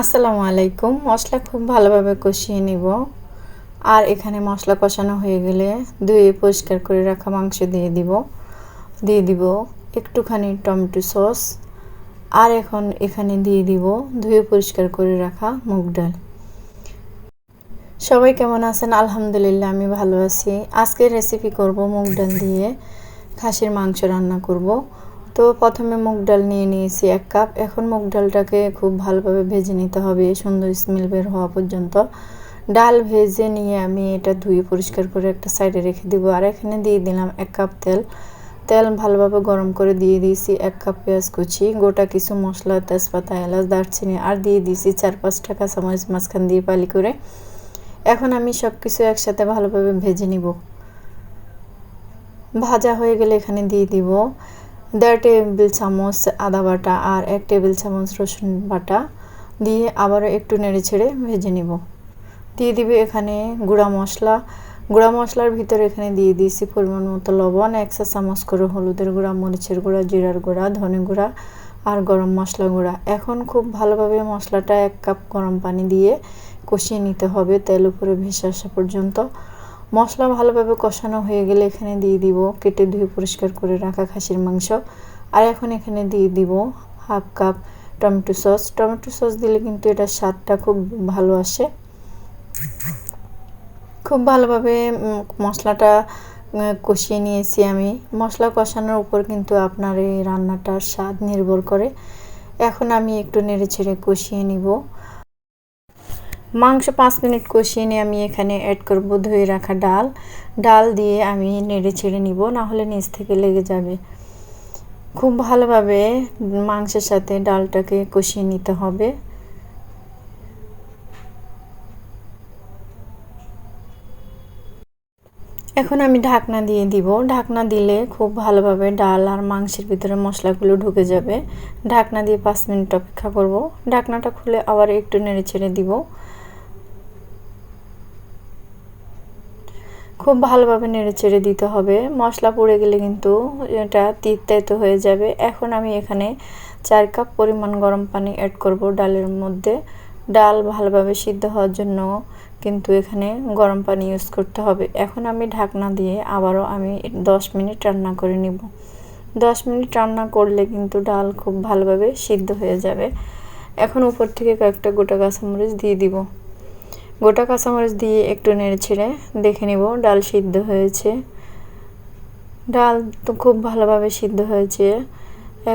আসসালামু আলাইকুম। মশলা খুব ভালোভাবে কষিয়ে নিব। আর এখানে মশলা কষানো হয়ে গেলে ধুয়ে পরিষ্কার করে রাখা মাংস দিয়ে দিব। দিয়ে দিব একটুখানি টমেটো সস। আর এখন এখানে দিয়ে দিব ধুয়ে পরিষ্কার করে রাখা মুগ ডাল। সবাই কেমন আছেন? আলহামদুলিল্লাহ, আমি ভালো আছি। আজকের রেসিপি করব মুগ ডাল দিয়ে খাসির মাংস রান্না করব। তো প্রথমে মুগ ডাল নিয়ে নিয়েছি এক কাপ। এখন মুগ ডালটাকে খুব ভালোভাবে ভেজে নিতে হবে সুন্দর স্মেল বের হওয়া পর্যন্ত। ডাল ভেজে নিয়ে আমি এটা ধুয়ে পরিষ্কার করে একটা সাইডে রেখে দিব। আর এখানে দিয়ে দিলাম এক কাপ তেল। তেল ভালোভাবে গরম করে দিয়ে দিয়েছি এক কাপ পেঁয়াজ কুচি, গোটা কিছু মশলা, তেজপাতা, এলাচ, দারচিনি, আর দিয়ে দিয়েছি চার পাঁচ টাকা চামচ মাঝখান দিয়ে পালি করে। এখন আমি সব কিছু একসাথে ভালোভাবে ভেজে নিব। ভাজা হয়ে গেলে এখানে দিয়ে দিব। দেড় টেবিল চামচ, আদা বাটা আর এক টেবিল চামচ রসুন বাটা দিয়ে আবারও একটু নেড়ে ছেড়ে ভেজে নিব। দিয়ে দিবে এখানে গুঁড়া মশলা। গুঁড়া মশলার ভিতরে এখানে দিয়ে দিয়েছি পরিমাণ মতো লবণ, এক চা চামচ করে হলুদের গুঁড়া, মরিচের গুঁড়া, জিরার গুঁড়া, ধনে গুঁড়া আর গরম মশলা গুঁড়া। এখন খুব ভালোভাবে মশলাটা এক কাপ গরম পানি দিয়ে কষিয়ে নিতে হবে তেল উপরে ভেসে আসা পর্যন্ত। মশলা ভালোভাবে কষানো হয়ে গেলে এখানে দিয়ে দিব কেটে ধুয়ে পরিষ্কার করে রাখা খাসির মাংস। আর এখন এখানে দিয়ে দিব half cup tomato sauce. Tomato sauce দিলে কিন্তু এটা স্বাদটা খুব ভালো আসে। খুব ভালোভাবে মশলাটা কষিয়ে নিয়েছি আমি। মশলা কষানোর উপর কিন্তু আপনার এই রান্নাটার স্বাদ নির্ভর করে। এখন আমি একটু নেড়ে ছেড়ে কষিয়ে নিব। মাংস পাঁচ মিনিট কষিয়ে নিয়ে আমি এখানে অ্যাড করব ধুয়ে রাখা ডাল। ডাল দিয়ে আমি নেড়ে ছেড়ে নিব, না হলে নিচ থেকে লেগে যাবে। খুব ভালোভাবে মাংসের সাথে ডালটাকে কষিয়ে নিতে হবে। এখন আমি ঢাকনা দিয়ে দিব। ঢাকনা দিলে খুব ভালোভাবে ডাল আর মাংসের ভিতরে মশলাগুলো ঢুকে যাবে। ঢাকনা দিয়ে পাঁচ মিনিট অপেক্ষা করব। ঢাকনাটা খুলে আবার একটু নেড়ে ছেড়ে দিব। খুব ভালোভাবে নেড়ে চেড়ে দিতে হবে। মশলা পড়ে গেলে কিন্তু এটা তিতায়িত হয়ে যাবে। এখন আমি এখানে চার কাপ পরিমাণ গরম পানি অ্যাড করব ডালের মধ্যে। ডাল ভালোভাবে সিদ্ধ হওয়ার জন্য কিন্তু এখানে গরম পানি ইউজ করতে হবে। এখন আমি ঢাকনা দিয়ে আবারও আমি দশ মিনিট রান্না করে নিব। দশ মিনিট রান্না করলে কিন্তু ডাল খুব ভালোভাবে সিদ্ধ হয়ে যাবে। এখন উপর থেকে কয়েকটা গোটা কাঁচামরিচ দিয়ে দিব। গোটা কাঁচামরিচ দিয়ে একটু নেড়ে ছেড়ে দেখে নিব, ডাল সিদ্ধ হয়েছে। ডাল তো খুব ভালোভাবে সিদ্ধ হয়েছে।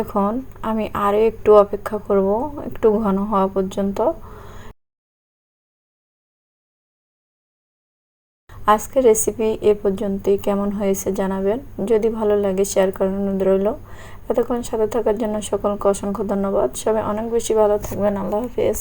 এখন আমি আরও একটু অপেক্ষা করব, একটু ঘন হওয়া পর্যন্ত। আজকের রেসিপি এ পর্যন্তই। কেমন হয়েছে জানাবেন। যদি ভালো লাগে, শেয়ার করার অনুরোধ রইল। এতক্ষণ সাথে থাকার জন্য সকলকে অসংখ্য ধন্যবাদ। সবাই অনেক বেশি ভালো থাকবেন। আল্লাহ হাফিজ।